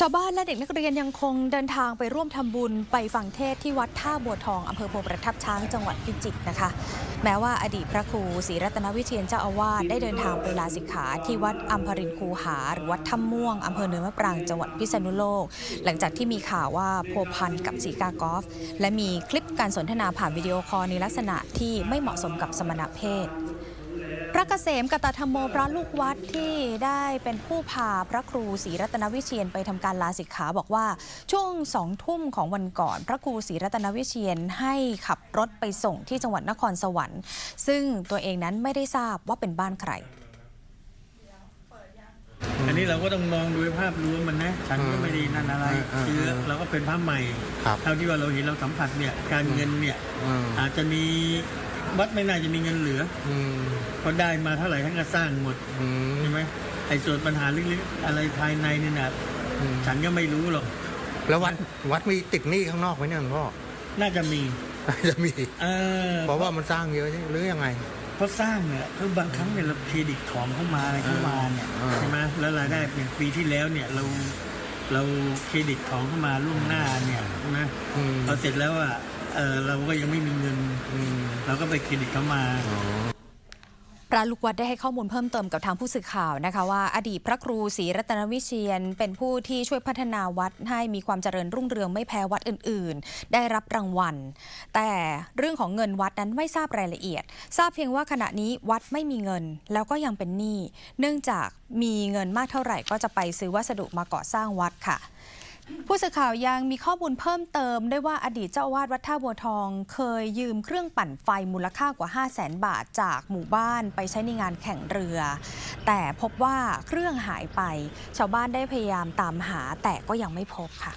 ชาวบ้านและเด็กนักเรียนยังคงเดินทางไปร่วมทำบุญไปฟังเทศที่วัดท่าบัวทองอำเภอโพประทับช้างจังหวัดพิจิตรนะคะ แม้ว่าอดีตพระครูศรีรัตนวิเชียนเจ้าอาวาสได้เดินทางไปลาสิกขาที่วัดอัมพรินทร์คูหา หรือวัดถ้ำม่วงอำเภอเนินมะปรางจังหวัดพิษณุโลก หลังจากที่มีข่าวว่าโพพันกับสีกากอฟ และมีคลิปการสนทนาผ่านวิดีโอคอลในลักษณะที่ไม่เหมาะสมกับสมณเพศ พระเกษมกตธรรมโมพระลูกวัดที่ได้เป็นผู้พาพระครูศรีรัตนวิเชียนไปทำการลาสิกขาบอกว่าช่วงสองทุ่มของวันก่อน พระครูศรีรัตนวิเชียนให้ขับรถไปส่งที่จังหวัดนครสวรรค์ ซึ่งตัวเองนั้นไม่ได้ทราบว่าเป็นบ้านใคร อันนี้เราก็ต้องมองดูภาพรวมมันนะฉันก็ไม่ได้นั่นอะไรอืมคืออืมเราก็เป็นพระใหม่ครับเท่าที่ว่าเราเห็นเราสัมผัสเนี่ยการเงินเนี่ยอืมอาจจะมี วัดไม่น่าจะมีเงินเหลืออืมเพราะได้มาเท่าไหร่ท่านก็สร้างหมดอืมใช่ไหมไอ้ส่วนปัญหาลึกๆอะไรภายในนี่นะอืมฉันก็ไม่รู้หรอก แล้ววัดวัดมีติดหนี้ข้างนอกไหมเนี่ยหลวงพ่อ น่าจะมี จะมีเออเพราะว่ามันสร้างเยอะหรือยังไง เพราะสร้างเนี่ยคือบางครั้งเนี่ยเราเครดิตของเข้ามาอะไรเข้ามาเนี่ยอ่าใช่ไหมแล้วรายได้เป็นปีที่แล้วเนี่ยเรา เราเครดิตของเข้ามาล่วงหน้าเนี่ยใช่ไหมอืมพอเสร็จแล้วอะเออเราก็ยังไม่มีเงินอืมเราก็ไปเครดิตเขามาอ๋อ พระลูกวัดได้ให้ข้อมูลเพิ่มเติมกับทางผู้สื่อข่าวนะคะว่าอดีตพระครูศรีรัตนวิเชียน เป็นผู้ที่ช่วยพัฒนาวัดให้มีความเจริญรุ่งเรืองไม่แพ้วัดอื่น ๆ ได้รับรางวัล แต่เรื่องของเงินวัดนั้นไม่ทราบรายละเอียด ทราบเพียงว่าขณะนี้วัดไม่มีเงินแล้วก็ยังเป็นหนี้เนื่องจากมีเงินมากเท่าไหร่ก็จะไปซื้อวัสดุมาก่อสร้างวัดค่ะ ผู้สื่อข่าวยังมีข้อมูลเพิ่มเติมได้ว่าอดีตเจ้าอาวาสวัดท่าบัวทอง เคยยืมเครื่องปั่นไฟมูลค่ากว่า 5 0 0แสนบาทจากหมู่บ้านไปใช้ในงานแข่งเรือ แต่พบว่าเครื่องหายไป ชาวบ้านได้พยายามตามหาแต่ก็ยังไม่พบค่ะ